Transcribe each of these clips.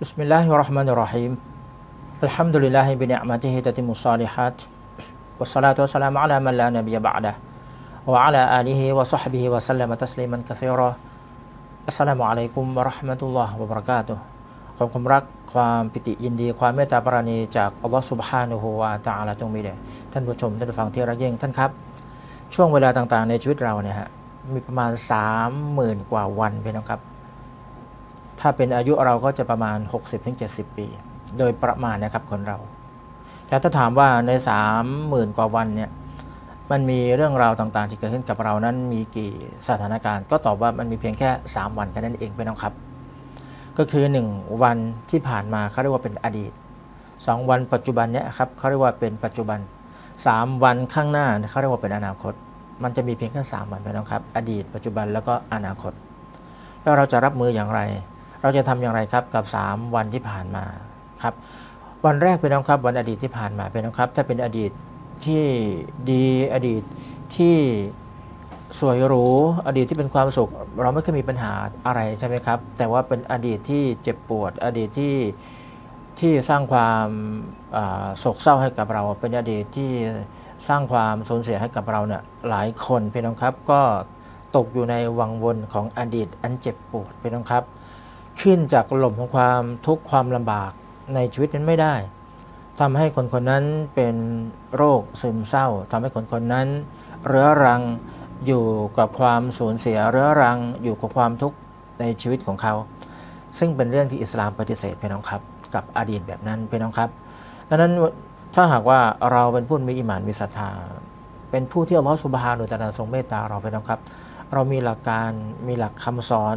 Bismillahirrahmanirrahim Alhamdulillahi bi ni'matihi tatimu salihat Wassalatu wassalamu ala man la nabiyya ba'dah Wa ala alihi wa sahbihi wa sallama tasliman kathira Assalamualaikum warahmatullahi wabarakatuh ขอบคุณรักความปิติยินดีความเมตตาปราณีจากอัลลอฮฺสุบฮานุฮูวาตาลาจงมีแด่ท่านผู้ชมท่านผู้ฟังที่รักยิ่งท่านครับ ช่วงเวลาต่างๆ ในชีวิตเราเนี่ยฮะมีประมาณ 30,000 กว่าวันเป็นนะครับ ถ้าเป็นอายุเราก็จะประมาณ 60-70 ปี โดยประมาณนะครับคนเรา แต่ถ้าถามว่าใน 30,000 กว่าวันเนี่ยมันมีเรื่องราวต่างๆ ที่เกิดขึ้นกับเรานั้นมีกี่สถานการณ์ ก็ตอบว่ามันมีเพียงแค่ 3 วันแค่นั้นเองเป็นนะครับ ก็คือ 1 วันที่ผ่านมาเขาเรียกว่าเป็นอดีต 2 วันปัจจุบันเนี่ยครับเขาเรียกว่าเป็นปัจจุบัน 3 วันข้างหน้าเขาเรียกว่าเป็นอนาคต มันจะมีเพียงแค่ 3 วันเป็นนะครับ อดีต ปัจจุบันแล้วก็อนาคต แล้วเราจะรับมืออย่างไร เราจะทำอย่างไรครับกับ 3 วันที่ผ่านมาครับ วันแรกเป็นน้องครับ วันอดีตที่ผ่านมาเป็นน้องครับ ถ้าเป็นอดีตที่ดีอดีตที่สวยหรูอดีตที่เป็นความสุข เราไม่เคยมีปัญหาอะไรใช่ไหมครับ แต่ว่าเป็นอดีตที่เจ็บปวด อดีตที่ที่สร้างความโศกเศร้าให้กับเรา เป็นอดีตที่สร้างความสูญเสียให้กับเราเนี่ยหลายคนพี่น้องครับก็ตกอยู่ในวังวนของอดีตอันเจ็บปวดพี่น้องครับ ขึ้นจากลมของความทุกข์ความลำบากในชีวิตนั้นไม่ได้ทำให้คนคนนั้นเป็นโรคซึมเศร้าทำให้คนคนนั้น เรื้อรังอยู่กับความสูญเสียเรื้อรังอยู่กับความทุกข์ในชีวิตของเขา ซึ่งเป็นเรื่องที่อิสลามปฏิเสธพี่น้องครับ กับอดีตแบบนั้นพี่น้องครับดังนั้นถ้าหากว่าเราเป็นผู้มีอิมานมีศรัทธาเป็นผู้ที่อัลลอฮฺสุบฮานุตะอาลาทรงเมตตาเราพี่น้องครับ เรามีหลักการมีหลักคำสอน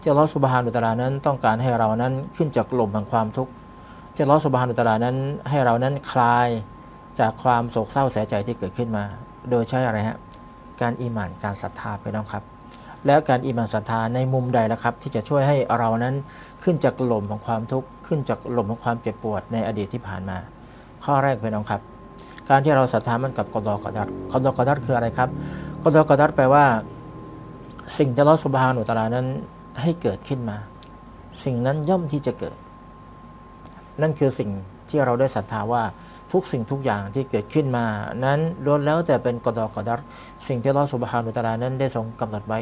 ที่ลอสุบฮานุตาลานั้นต้องการให้เรานั้นขึ้นจากลมแห่งความทุกข์ที่ลอสุบฮานุตาลานั้นให้เรานั้นคลายจากความโศกเศร้าเสียใจที่เกิดขึ้นมา โดยใช้อะไรฮะการอีหมานการศรัทธาไปน้องครับ แล้วการอีหมานศรัทธาในมุมใดละครับ ที่จะช่วยให้เรานั้นขึ้นจากลมของความทุกข์ขึ้นจากลมของความเจ็บปวดในอดีตที่ผ่านมา ข้อแรกไปน้องครับ การที่เราศรัทธามันกับกอดอกอดัดกอดอกอดัดคืออะไรครับกอดอกอดัดแปลว่า สิ่งที่ลอสุบฮานุตาลานั้น ให้เกิดขึ้นมา สิ่งนั้นย่อมที่จะเกิด นั่นคือสิ่งที่เราได้ศรัทธาว่าทุกสิ่งทุกอย่างที่เกิดขึ้นมา นั้นล้วนแล้วแต่เป็นกอดอกอดัดสิ่งที่ลอสุบฮานุตะอาลานั้นได้ทรงกำหนดไว้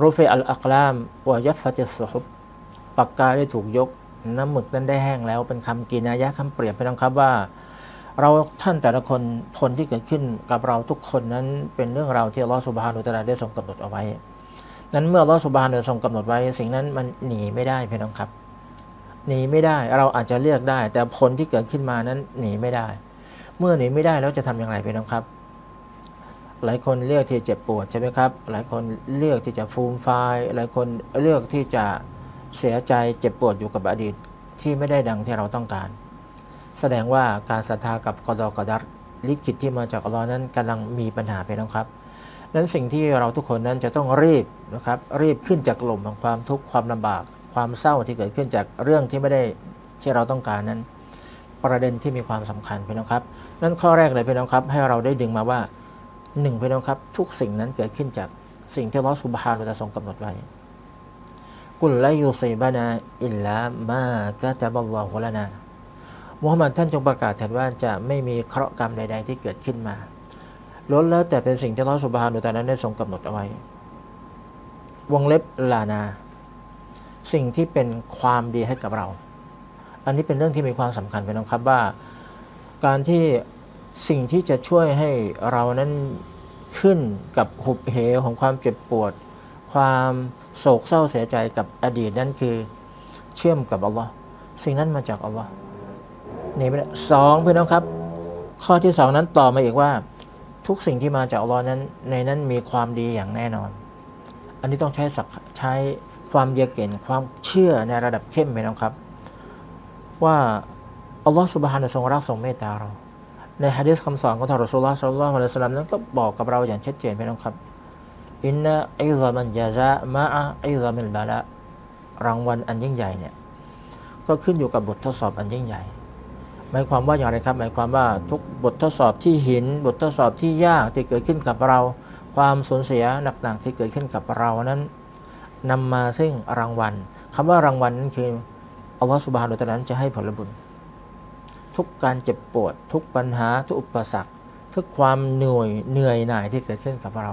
รูฟอัลอักลามวยัฟฟะติสุฮบปากกาได้ถูกยก น้ำหมึกนั้นได้แห้งแล้วเป็นคำกินายะคำเปรียบไปนะครับว่า เราท่านแต่ละคนผลที่เกิดขึ้นกับเราทุกคนนั้นเป็นเรื่องราวที่ลอสุบฮานุตะอาลาได้ทรงกำหนดเอาไว้ นั้นเมื่ออัลอสุบานุทรงกำหนดไว้ สิ่งนั้นมันหนีไม่ได้เพี่น้องครับ หนีไม่ได้เราอาจจะเลือกได้ แต่ผลที่เกิดขึ้นมานั้นหนีไม่ได้ เมื่อหนีไม่ได้แล้วจะทำอย่างไรเพี่น้องครับ หลายคนเลือกที่จะเจ็บปวดใช่ไหมครับ หลายคนเลือกที่จะฟูมไฟายหลายคนเลือกที่จะเสียใจเจ็บปวดอยู่กับอดีตที่ไม่ได้ดังที่เราต้องการ แสดงว่าการศรัทธากับกอดอกอดัลิขิตที่มาจากอัลลอฮ์นั้นกำลังมีปัญหาไปน้องครับ นั้นสิ่งที่เราทุกคนนั้นจะต้องรีบนะครับรีบขึ้นจากลมของความทุกข์ความลำบาก ความเศร้าที่เกิดขึ้นจากเรื่องที่ไม่ได้ที่เราต้องการนั้น ประเด็นที่มีความสำคัญพี่น้องครับ นั้นข้อแรกเลยพี่น้องครับ ให้เราได้ดึงมาว่าหนึ่งพี่น้องครับ ทุกสิ่งนั้นเกิดขึ้นจากสิ่งที่ลอสุบฮานุตะทรงกำหนดไว้กุลไลยูซีบานาอิลลามากะจับัลลอฮุละนามุฮัมมัดท่านจงประกาศฉันว่าจะไม่มีเคราะห์กรรมใด ๆ ที่เกิดขึ้นมา ล้วนแล้วแต่เป็นสิ่งที่ลอสุบฮานุตะนั้นได้ทรงกำหนดเอาไว้ วงเล็บลานา สิ่งที่เป็นความดีให้กับเรา อันนี้เป็นเรื่องที่มีความสำคัญไปน้องครับว่า การที่สิ่งที่จะช่วยให้เรานั้นขึ้นกับหุบเหวของความเจ็บปวด ความโศกเศร้าเสียใจกับอดีตนั่นคือเชื่อมกับอัลลอฮ์สิ่งนั้นมาจากอัลลอฮ์นี่ไม่ได้สองพี่น้องครับ ข้อที่สองนั้นต่อมาอีกว่า ทุกสิ่งที่มาจากอัลลอฮ์นั้นในนั้นมีความดีอย่างแน่นอน อันนี้ต้องใช้สักใช้ความเยือกเย็นความเชื่อในระดับเข้มพี่น้องครับ ว่าอัลลอฮ์สุบฮานะทรงรักทรงเมตตาเรา ในฮะดีษคำสอนของท่านรอสูลลอฮ์สัลลัลลอฮุอะลัยฮิวะซัลลัมนั้นก็บอกกับเราอย่างชัดเจนพี่น้องครับอินนะอิซามันยาซะมะอะอิซามิลบาละรางวัลอันยิ่งใหญ่เนี่ยก็ขึ้นอยู่กับบททดสอบอันยิ่งใหญ่ หมายความว่าอย่างไรครับ หมายความว่าทุกบททดสอบที่หิน บททดสอบที่ยากที่เกิดขึ้นกับเรา ความสูญเสียหนักๆที่เกิดขึ้นกับเรานั้นนำมาซึ่งรางวัลคำว่ารางวัลนั้นคืออัลลอฮฺสุบฮานุตะนั้นจะให้ผลบุญ ทุกการเจ็บปวด ทุกปัญหาทุกอุปสรรค ทุกความเหนื่อยเหนื่อยหน่ายที่เกิดขึ้นกับเรา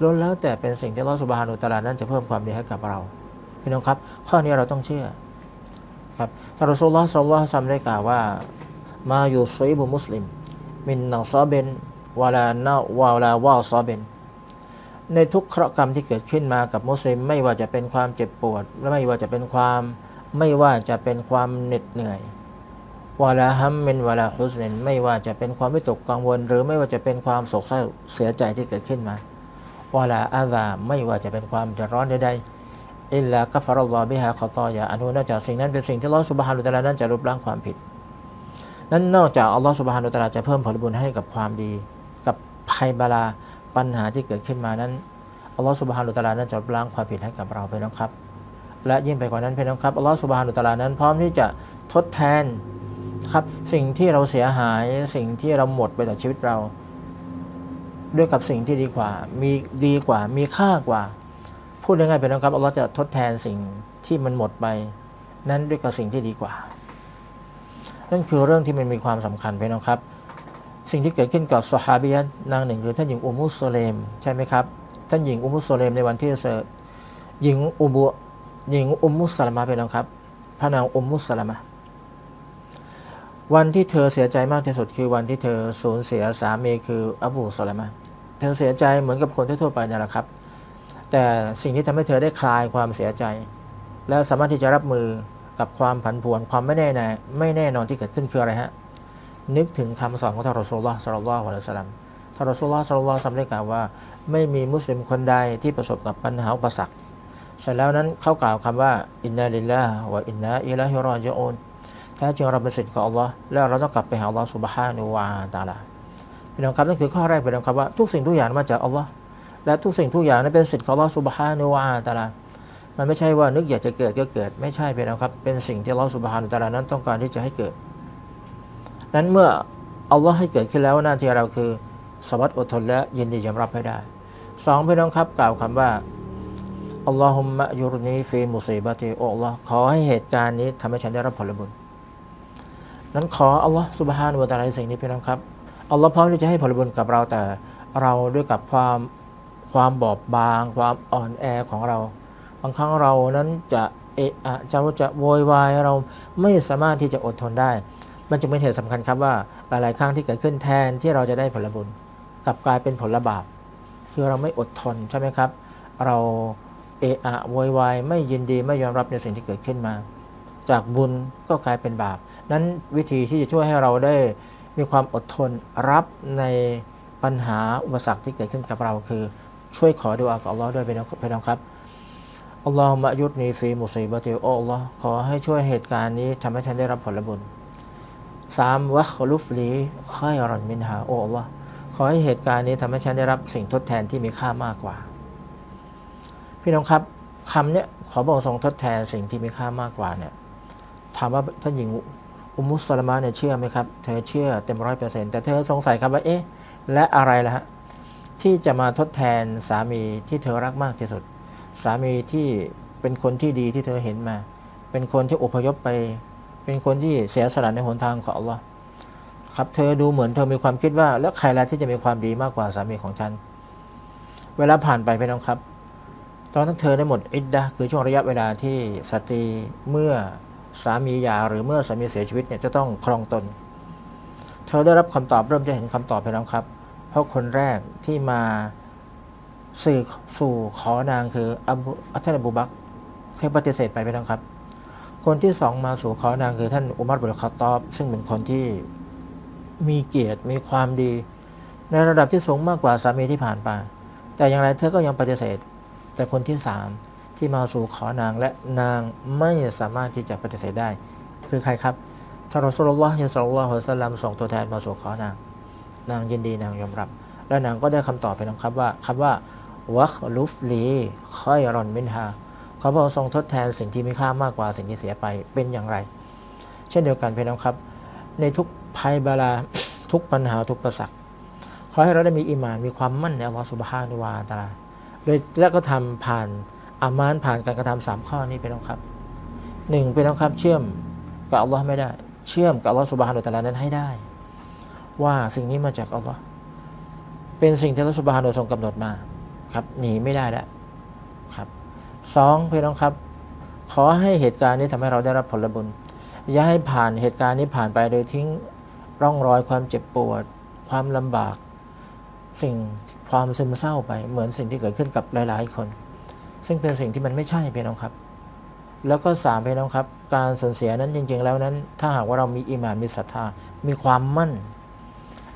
ล้วนแล้วแต่เป็นสิ่งที่อัลลอฮฺสุบฮานุตะลานั้นจะเพิ่มความดีให้กับเราพี่น้องครับ ข้อนี้เราต้องเชื่อ ครับท่านรอสูลลอฮ์สัลลัลลอฮุอะลัยฮิวะซัมได้กล่าวว่า มาอยู่ซอยบุมุสลิม มินนาซาเบนวาลานาวาลาวาซาเบนในทุกเคราะห์กรรมที่เกิดขึ้นมากับมุสลิม ไม่ว่าจะเป็นความเจ็บปวดและไม่ว่าจะเป็นความไม่ว่าจะเป็นความเหน็ดเหนื่อยวาลาฮัมมินวาลาฮุสเนนไม่ว่าจะเป็นความวิตกกังวล หรือไม่ว่าจะเป็นความโศกเศร้าเสียใจที่เกิดขึ้นมาวาลาอาซาไม่ว่าจะเป็นความเดือดร้อนใดๆ อิลลากัฟรอลลอฮ์บิฮะขอตอยาอนุนอกจากสิ่งนั้นเป็นสิ่งที่อัลลอฮ์สุบฮานุตะลานั้นจะลบล้างความผิด นั้นนอกจากอัลลอฮ์สุบฮานุตะลาจะเพิ่มผลบุญให้กับความดี กับภัยบาลาปัญหาที่เกิดขึ้นมานั้นอัลลอฮ์สุบฮานุตะลานั้นจะลบล้างความผิดให้กับเราไปน้องครับ และยิ่งไปกว่านั้นเพี่น้องครับอัลลอฮ์สุบฮานุตะลานั้นพร้อมที่จะทดแทนครับสิ่งที่เราเสียหายสิ่งที่เราหมดไปจากชีวิตเรา ด้วยกับสิ่งที่ดีกว่า มีดีกว่ามีค่ากว่า พูดง่ายๆไปนะครับอัลลอฮ์จะทดแทนสิ่งที่มันหมดไป นั้นด้วยกับสิ่งที่ดีกว่า นั่นคือเรื่องที่มันมีความสำคัญพี่น้องครับ สิ่งที่เกิดขึ้นกับสฮาบียะนางหนึ่งคือท่านหญิงอุมุสโซเลมใช่ไหมครับ ท่านหญิงอุมุสโซเลมในวันที่เสดหญิงอุบุหญิงอุมุสสลามะพี่น้องครับ พระนางอุมุสสลามะวันที่เธอเสียใจมากที่สุดคือวันที่เธอสูญเสียสามีคืออบูสลามะเธอเสียใจเหมือนกับคนทั่วไปนี่แหละครับ แต่สิ่งที่ทำให้เธอได้คลายความเสียใจ แล้วสามารถที่จะรับมือกับความผันผวนความไม่แน่นไม่แน่นอนที่เกิดขึ้นคืออะไรฮะ นึกถึงคำสอนของท่านรอสูลลอฮ์สัลลัลลอฮุอะลัยฮิวะสัลลัมท่านรอสูลลอฮ์สัลลัลลอฮุอะลัยฮิวะสัลลัมได้กล่าวว่า ไม่มีมุสลิมคนใดที่ประสบกับปัญหาอุปสรรคเสร็จแล้วนั้นเขากล่าวคำว่าอินนาลิลลาห์วะอินนาอิลัฮิรอจิอูนแท้จริงเราเป็นสิทธิ์ของอัลลอฮ์แล้วเราต้องกลับไปหาอัลลอฮ์สุบฮานุวาตาลาพี่น้องครับนั่นคือข้อแรกพี่น้องครับว่าทุกสิ่งทุกอย่างมาจากอัลลอฮ์ และทุกสิ่งทุกอย่างนั้นเป็นสิทธิ์ของอัลลอฮ์สุบฮานุวาตาลามันไม่ใช่ว่านึกอยากจะเกิดก็เกิด ไม่ใช่พี่น้องครับ เป็นสิ่งที่อัลลอฮ์สุบฮานุตาลานั้นต้องการที่จะให้เกิด นั้นเมื่ออัลลอฮ์ให้เกิดขึ้นแล้วหน้าที่เราคือสวัสดิ์อดทนและยินดียอมรับให้ได้สองพี่น้องครับกล่าวคำว่าอัลลอฮุมมะยุรนีฟีมุซีบะตีโออัลลอฮ์ขอให้เหตุการณ์นี้ทำให้ฉันได้รับผลบุญนั้นขออัลลอฮ์สุบฮานุวะตาลาสิ่งนี้พี่น้องครับอัลลอฮ์พร้อมที่จะให้ผลบุญกับเราแต่เราด้วยกับความ ความบอบบาง ความอ่อนแอของเรา บางครั้งเรานั้นจะเอะอะจะจะโวยวายเราไม่สามารถที่จะอดทนได้ มันจึงเป็นเหตุสำคัญครับว่าหลาย ๆ ครั้งที่เกิดขึ้นแทนที่เราจะได้ผลบุญกลับกลายเป็นผลบาปคือเราไม่อดทนใช่ไหมครับ เราเอะอะโวยวายไม่ยินดีไม่ยอมรับในสิ่งที่เกิดขึ้นมา จากบุญก็กลายเป็นบาป นั้นวิธีที่จะช่วยให้เราได้มีความอดทนรับในปัญหาอุปสรรคที่เกิดขึ้นกับเราคือ ช่วยขอดูอากับอัลลอฮ์ด้วยพี่น้องพี่น้องครับอัลลอฮฺมะยุดนีฟีมุซีบะติโออัลลอฮ์ขอให้ช่วยเหตุการณ์นี้ทำให้ฉันได้รับผลบุญสามวะคลุฟลีค่อยรอนมินหาโออัลลอฮ์ขอให้เหตุการณ์นี้ทำให้ฉันได้รับสิ่งทดแทนที่มีค่ามากกว่า พี่น้องครับคำเนี้ยขอบอกทรงทดแทนสิ่งที่มีค่ามากกว่าเนี่ยถามว่าท่านหญิงอุมุสสลามะเนี่ยเชื่อไหมครับ เธอเชื่อเต็มร้อยเปอร์เซ็นต์แต่เธอสงสัยครับว่าเอ๊ะและอะไรล่ะฮะ ที่จะมาทดแทนสามีที่เธอรักมากที่สุด สามีที่เป็นคนที่ดีที่เธอเห็นมา เป็นคนที่อพยพไป เป็นคนที่เสียสละในหนทางของอัลลอฮ์ครับเธอดูเหมือนเธอมีความคิดว่า แล้วใครละที่จะมีความดีมากกว่าสามีของฉัน เวลาผ่านไปพี่น้องครับ ตอนนั้นเธอได้หมดอิดดะคือช่วงระยะเวลาที่สตรีเมื่อสามีหย่าหรือเมื่อสามีเสียชีวิตเนี่ยจะต้องครองตน เธอได้รับคำตอบเริ่มจะเห็นคำตอบไปแล้วครับ เพราะคนแรกที่มาสื่อสู่ขอนางคืออับอัตนบุบักเทปฏิเสธไปไปแล้วครับ คนที่สองมาสู่ขอนางคือท่านอุมัรบุลคาตอบ ซึ่งเป็นคนที่มีเกียรติมีความดี ในระดับที่สูงมากกว่าสามีที่ผ่านไปแต่อย่างไรเธอก็ยังปฏิเสธ แต่คนที่สามที่มาสู่ขอนางและนางไม่สามารถที่จะปฏิเสธได้ คือใครครับท่านรอสุลลอฮ์ยะสัลลัลลอฮุอะลัยฮิวะสัลลัมส่งตัวแทนมาสู่ขอนาง นางยินดีนางยอมรับ และนางก็ได้คำตอบไปนะครับว่าคำว่าวะคลุฟลีค่อยรอนมินฮาเขาบอกทรงทดแทนสิ่งที่มีค่ามากกว่าสิ่งที่เสียไปเป็นอย่างไร เช่นเดียวกันพี่น้องครับ ในทุกภัยบาลาทุกปัญหาทุกประสักขอให้เราได้มีอิมานมีความมั่นในอัลลอฮฺสุบฮานุวาตาลาโดยและก็ทำผ่านอามานผ่านการกระทำสามข้อนี้ไปน้องครับหนึ่งพี่น้องครับเชื่อมกับอัลลอฮ์ไม่ได้ เชื่อมกับอัลลอฮ์สุบฮานุตาลานั้นให้ได้ ว่าสิ่งนี้มาจากอัลลอฮ์เป็นสิ่งที่อัลลอฮ์สุบานุทรงกำหนดมาครับหนีไม่ได้แล้วครับสองพี่น้องครับ ขอให้เหตุการณ์นี้ทำให้เราได้รับผลบุญ อย่าให้ผ่านเหตุการณ์นี้ผ่านไปโดยทิ้งร่องรอยความเจ็บปวด ความลำบาก สิ่งความซึมเศร้าไป เหมือนสิ่งที่เกิดขึ้นกับหลาย ๆ คน ซึ่งเป็นสิ่งที่มันไม่ใช่พี่น้องครับ แล้วก็สามพี่น้องครับ การสูญเสียนั้นจริง ๆ แล้วนั้น ถ้าหากว่าเรามีอิมานมีศรัทธา มีความมั่น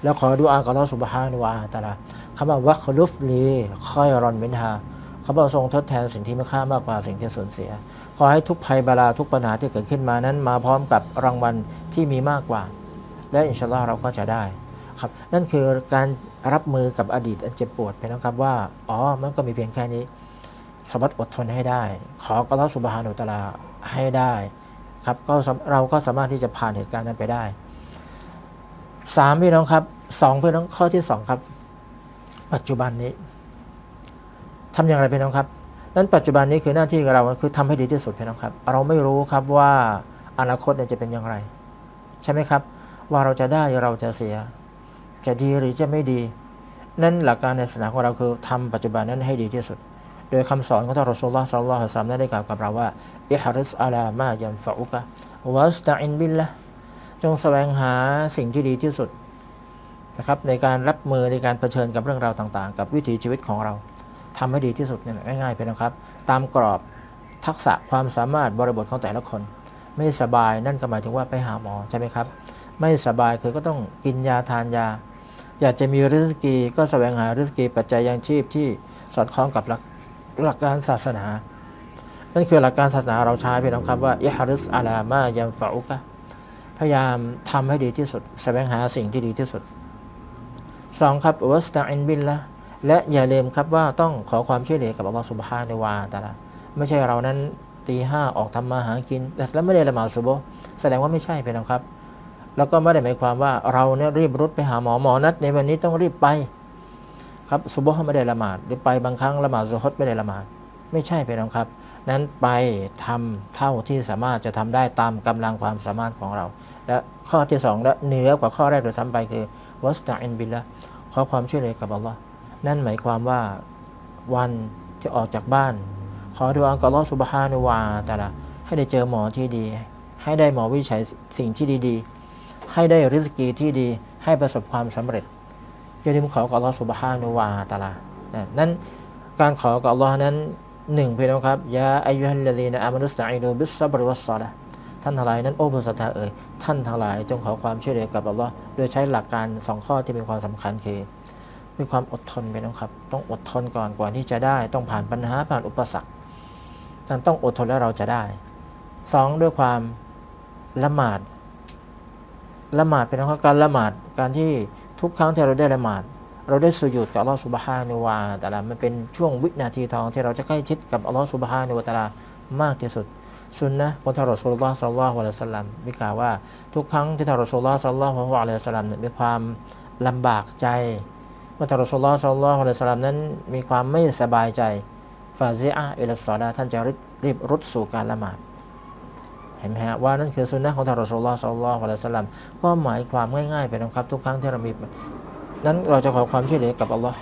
แล้วขอดูอากับอัลลอฮฺสุบฮานุวาตาลาคำว่าวัคลุฟลีคอยรอนเบนฮาเขาบอกทรงทดแทนสิ่งที่ไม่ค่ามากกว่าสิ่งที่สูญเสีย ขอให้ทุกภัยบาลาทุกปัญหาที่เกิดขึ้นมานั้น มาพร้อมกับรางวัลที่มีมากกว่า และอินชาอัลลอฮ์เราก็จะได้ครับนั่นคือการรับมือกับอดีตอันเจ็บปวดไปนะครับว่า อ๋อ มันก็มีเพียงแค่นี้สามารถอดทนให้ได้ ขอกัลลอสุบฮานุตาลาให้ได้ครับก็เราก็สามารถที่จะผ่านเหตุการณ์นั้นไปได้ สามพี่น้องครับสองพี่น้องข้อที่สองครับ ปัจจุบันนี้ทำอย่างไรพี่น้องครับ นั้นปัจจุบันนี้คือหน้าที่ของเราคือทำให้ดีที่สุดพี่น้องครับ เราไม่รู้ครับว่าอนาคตเนี่ยจะเป็นอย่างไร ใช่ไหมครับ ว่าเราจะได้เราจะเสีย จะดีหรือจะไม่ดี นั่นหลักการในศาสนาของเราคือทำปัจจุบันนั้นให้ดีที่สุด โดยคำสอนของท่านรอสูลลอฮ์สัลลัลลอฮุอะลัยฮิวะซัลลัมได้กล่าวกับเราว่าอิฮริสอาลามายันฟะอุกะวัสตะอินบิลละ จงแสวงหาสิ่งที่ดีที่สุดนะครับในการรับมือในการเผชิญกับเรื่องราวต่างๆ กับวิถีชีวิตของเราทำให้ดีที่สุดเนี่ยง่ายๆไปนะครับ ตามกรอบทักษะความสามารถบริบทของแต่ละคน ไม่สบายนั่นก็หมายถึงว่าไปหาหมอใช่ไหมครับ ไม่สบายคือก็ต้องกินยาทานยา อยากจะมีริสกีก็แสวงหาริสกีปัจจัยยังชีพที่สอดคล้องกับหลักหลักการศาสนา นั่นคือหลักการศาสนาเราใช้เป็นคำว่าอิฮาริสอาลามายัมฟาอุกะ พยายามทำให้ดีที่สุดแสวงหาสิ่งที่ดีที่สุดสองครับวัสตาอินบินละและอย่าลืมครับว่าต้องขอความช่วยเหลือกับอัลลอฮฺสุบฮาในวาตาละไม่ใช่เรานั้นตีห้าออกทำมาหากิน แต่แล้วไม่ได้ละหมาดซุบแสดงว่าไม่ใช่เป็นครับ แล้วก็ไม่ได้หมายความว่าเราเนี่ยรีบรุดไปหาหมอหมอนัดในวันนี้ต้องรีบไป ครับซุบฮ์ไม่ได้ละหมาดหรือไปบางครั้งละหมาดซุฮ์ไม่ได้ละหมาด ไม่ใช่เป็นครับ นั้นไปทำเท่าที่สามารถจะทำได้ตามกำลังความสามารถของเรา และข้อที่สองและเหนือกว่าข้อแรกโดยซ้ำไปคือวัสตาอินบิลละขอความช่วยเหลือกับอัลลอฮ์นั่นหมายความว่าวันที่ออกจากบ้าน ขอดูอากับอัลลอฮ์สุบฮานุวาแต่ละให้ได้เจอหมอที่ดี ให้ได้หมอวิจัยสิ่งที่ดีๆ ให้ได้ริสกีที่ดี ให้ประสบความสำเร็จอย่าลืมขอกับอัลลอฮ์สุบฮานุวาตาลานั้นการขอกับอัลลอฮ์นั้น หนึ่งพี่น้องครับยาอายุฮัลลีนะอามานุสตาอิดูบิสซับรุวัสซาละท่านทั้งหลายนั้นโอ้ผู้ศรัทธาเอ่ยท่านทั้งหลายจงขอความช่วยเหลือกับอัลลอฮ์โดยใช้หลักการสองข้อที่มีความสำคัญคือมีความอดทนไปนะครับ ต้องอดทนก่อนกว่าที่จะได้ ต้องผ่านปัญหาผ่านอุปสรรคนั้นต้องอดทนแล้วเราจะได้สองด้วยความละหมาดละหมาดเป็นนะครับการละหมาดการที่ทุกครั้งที่เราได้ละหมาด เราได้สุยุดกับอัลลอฮฺสุบฮานุวาแต่ละมันเป็นช่วงวินาทีทองที่เราจะใกล้ชิดกับอัลลอฮฺสุบฮานุวาตะลามากที่สุดซุนนะของท่านรอสูลลอฮ์สัลลัลลอฮุอะลัยฮิสลามมีกล่าวว่าทุกครั้งที่ท่านรอสูลลอฮ์สัลลัลลอฮุอะลัยฮิสลามมีความลำบากใจเมื่อท่านรอสูลลอฮ์สัลลัลลอฮุอะลัยฮิสลามนั้นมีความไม่สบายใจฟาซิอะอิลัสซอลาท่านจะรีบรุดสู่การละหมาดเห็นไหมฮะว่านั่นคือสุนนะของท่านรอสูลลอฮ์สัลลัลลอฮุอะลัยฮิสลามก็หมายความง่ายๆไปนะครับทุกครั้งที่เรามี นั้นเราจะขอความช่วยเหลือกับอัลลอฮ์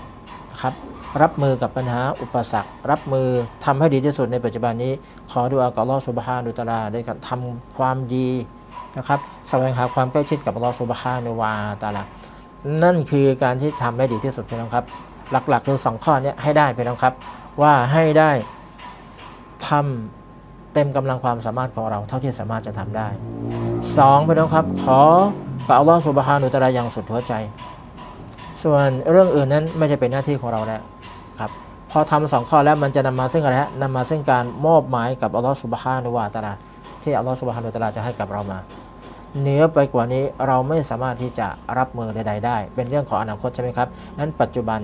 ครับรับมือกับปัญหาอุปสรรค รับมือทำให้ดีที่สุดในปัจจุบันนี้ ขอดูอากับอัลลอฮฺสุบฮานุตะลาได้กับทำความดีนะครับแสวงหาความใกล้ชิดกับอัลลอฮฺสุบฮานุวาตะลานั่นคือการที่ทำให้ดีที่สุดพี่น้องครับ หลักๆคือสองข้อนี้ให้ได้พี่น้องครับ ว่าให้ได้ทำเต็มกำลังความสามารถของเราเท่าที่สามารถจะทำได้สองพี่น้องครับ ขอกับอัลลอฮฺสุบฮานุตะลาอย่างสุดหัวใจ ส่วนเรื่องอื่นนั้นไม่ใช่เป็นหน้าที่ของเราแล้วครับพอทำสองข้อแล้วมันจะนำมาซึ่งอะไรฮะนำมาซึ่งการมอบหมายกับอัลลอฮฺสุบฮานุวาตาลาที่อัลลอฮฺสุบฮานุวาตาลาจะให้กับเรามาเหนือไปกว่านี้เราไม่สามารถที่จะรับมือใดๆได้ เป็นเรื่องของอนาคตใช่ไหมครับนั้นปัจจุบัน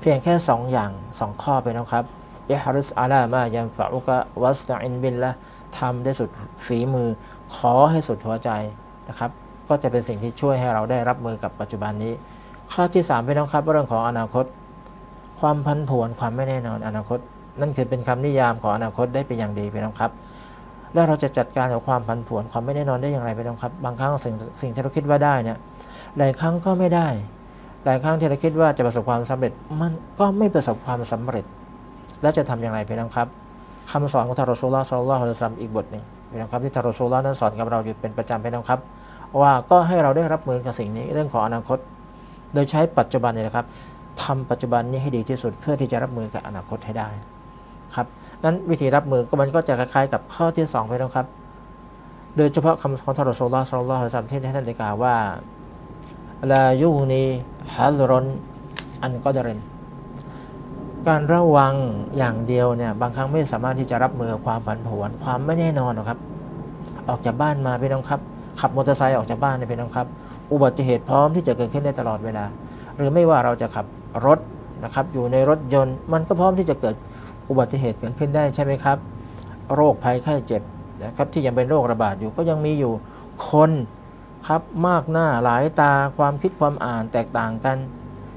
เพียงแค่ 2ออย่าง 2 ข้อไปนะครับอิฮาริสอาลามายัมฟะอุกะวัสตาอินบินละทำได้สุดฝีมือ ขอให้สุดหัวใจนะครับ ก็จะเป็นสิ่งที่ช่วยให้เราได้รับมือกับปัจจุบันนี้ ข้อที่3ไปน้องครับเรื่องของอนาคต ความพันผวนความไม่แน่นอนอนาคต นั่นคือเป็นคำนิยามของอนาคตได้เป็นอย่างดีพี่น้องครับ แล้วเราจะจัดการกับความผันผวนความไม่แน่นอนได้อย่างไรไปน้องครับ บางครั้งสิ่งสิ่งที่เราคิดว่าได้เนี่ยหลายครั้งก็ไม่ได้ หลายครั้งที่เราคิดว่าจะประสบความสำเร็จมันก็ไม่ประสบความสำเร็จ แล้วจะทำอย่างไรไปน้องครับคำสอนของทารอซูลลอฮ์สัลลัลลอฮุลซัมอีกบทหนึ่งไปน้องครับที่ทารอซูลลอฮ์นั้นสอนกับเราอยู่เป็นประจำไปน้องครับ ว่าก็ให้เราได้รับมือกับสิ่งนี้เรื่องของอนาคต โดยใช้ปัจจุบันเนี่ยนะครับทำปัจจุบันนี้ให้ดีที่สุดเพื่อที่จะรับมือกับอนาคตให้ได้ครับนั้นวิธีรับมือก็มันก็จะคล้ายๆ กับข้อที่สองไปนะครับ โดยเฉพาะคำของทารอซูลลอฮ์สัลลัลลอฮุอะลัมที่ท่านได้กล่าวว่าลายูนีฮัซรอนอันกอดเรนการระวังอย่างเดียวเนี่ยบางครั้งไม่สามารถที่จะรับมือกับความผันผวนความไม่แน่นอนหรอกครับ ออกจากบ้านมาพี่น้องครับ ขับมอเตอร์ไซค์ออกจากบ้านเนี่ยพี่น้องครับ อุบัติเหตุพร้อมที่จะเกิดขึ้นได้ตลอดเวลา หรือไม่ว่าเราจะขับรถนะครับอยู่ในรถยนต์มันก็พร้อมที่จะเกิดอุบัติเหตุเกิดขึ้นได้ใช่ไหมครับ โรคภัยไข้เจ็บนะครับที่ยังเป็นโรคระบาดอยู่ก็ยังมีอยู่คนครับมากหน้าหลายตาความคิดความอ่านแตกต่างกัน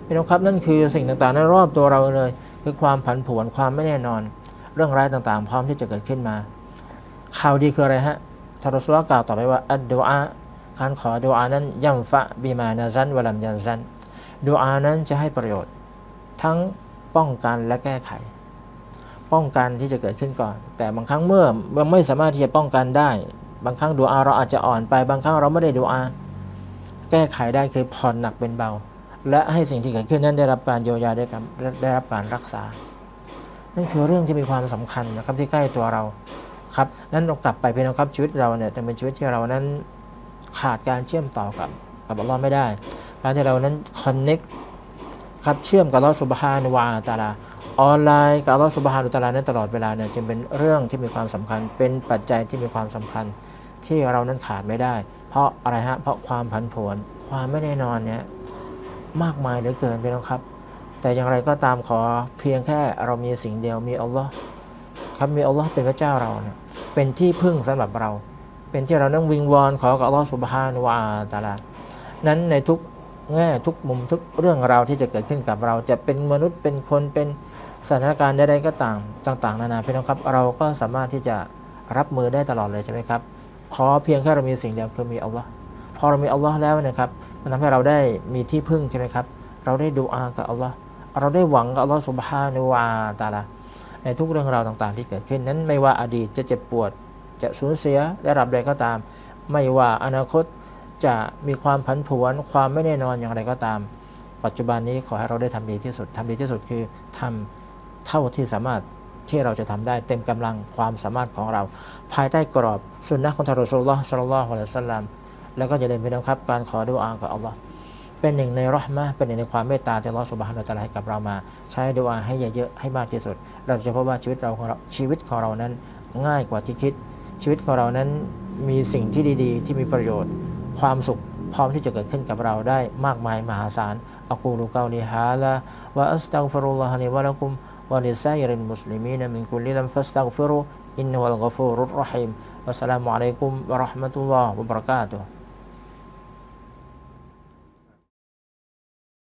พี่น้องครับนั่นคือสิ่งต่างๆในรอบตัวเราเลย คือความผันผวนความไม่แน่นอน เรื่องร้ายต่างๆ พร้อมที่จะเกิดขึ้นมา ข่าวดีคืออะไรฮะทารสุลลอฮ์กล่าวต่อไปว่าอัดดอา การขอดูอานั้นย่ำฟะบีมานาซันวลัมยันซันดูอานั้นจะให้ประโยชน์ ทั้งป้องกันและแก้ไข ป้องกันที่จะเกิดขึ้นก่อน แต่บางครั้งเมื่อมันไม่สามารถที่จะป้องกันได้ บางครั้งดูอาเราอาจจะอ่อนไป บางครั้งเราไม่ได้ดูอาแก้ไขได้คือผ่อนหนักเป็นเบา และให้สิ่งที่เกิดขึ้นนั้นได้รับการเยียวยาได้กับได้รับการรักษา นั่นคือเรื่องที่มีความสำคัญนะครับที่ใกล้ตัวเราครับนั้นเรากลับไปเพี่น้องครับชีวิตเราเนี่ยจะเป็นชีวิตที่เรานั้น ขาดการเชื่อมต่อกับกับอัลลอฮ์ไม่ได้ การที่เรานั้นคอนเน็กครับเชื่อมกับอัลลอฮ์สุบฮานุวาตาลาออนไลน์กับอัลลอฮ์สุบฮานุตาลานั้นตลอดเวลาเนี่ยจึงเป็นเรื่องที่มีความสำคัญ เป็นปัจจัยที่มีความสำคัญ ที่เรานั้นขาดไม่ได้ เพราะอะไรฮะเพราะความผันผวนความไม่แน่นอนเนี่ยมากมายเหลือเกินพี่น้องครับ แต่อย่างไรก็ตามขอเพียงแค่เรามีสิ่งเดียวมีอัลลอฮ์ครับมีอัลลอฮ์เป็นพระเจ้าเราเนี่ยเป็นที่พึ่งสำหรับเรา เป็นที่เราต้องวิงวอนขอกับอัลลอฮ์สุบฮานวาตาลานั้นในทุกแง่ทุกมุมทุกเรื่องราวที่จะเกิดขึ้นกับเรา จะเป็นมนุษย์เป็นคนเป็นสถานการณ์ใดๆก็ต่างต่างๆนานาพี่น้องครับ เราก็สามารถที่จะรับมือได้ตลอดเลยใช่ไหมครับ ขอเพียงแค่เรามีสิ่งเดียวคือมีอัลลอฮ์พอเรามีอัลลอฮ์แล้วนะครับ มันทำให้เราได้มีที่พึ่งใช่ไหมครับ เราได้ดูอากับอัลลอฮ์เราได้หวังกับอัลลอฮ์สุบฮานุวาตาลาในทุกเรื่องราวต่างๆ ที่เกิดขึ้นนั้นไม่ว่าอดีตจะเจ็บปวด จะสูญเสียได้รับใดก็ตาม ไม่ว่าอนาคตจะมีความผันผวนความไม่แน่นอนอย่างไรก็ตาม ปัจจุบันนี้ขอให้เราได้ทำดีที่สุดทำดีที่สุดคือทำเท่าที่สามารถที่เราจะทำได้เต็มกำลังความสามารถของเรา ภายใต้กรอบสุนนะของทารสุลลอฮ์สัลลัลลอฮุอะลัยฮิวะสัลลัมแล้วก็จะเดินไปนะครับการขอดูอากับอัลลอฮ์เป็นหนึ่งในรอห์มะเป็นหนึ่งในความเมตตาที่อัลลอฮ์สุบฮานะฮูวะตะลาให้กับเรามา ใช้ดูอาให้เยอะๆให้มากที่สุด เราจะพบว่าชีวิตเราของเราชีวิตของเรานั้นง่ายกว่าที่คิด ชีวิตของเรานั้นมีสิ่งที่ดีๆ ที่มีประโยชน์ ความสุขพร้อมที่จะเกิดขึ้นกับเราได้มากมายมหาศาลอักูลูกาลิฮาละวะอัสตัฆฟิรุลลอฮ์ลิวะลักุมวะลิซาอิรินมุสลิมีนมินกุลลิลัมฟัสตัฆฟิรุอินนุวัลกอฟูรุรรหิมวัสสลามุอะลัยกุมวะราะห์มะตุลลอฮ์วะบะเราะกาตุฮ์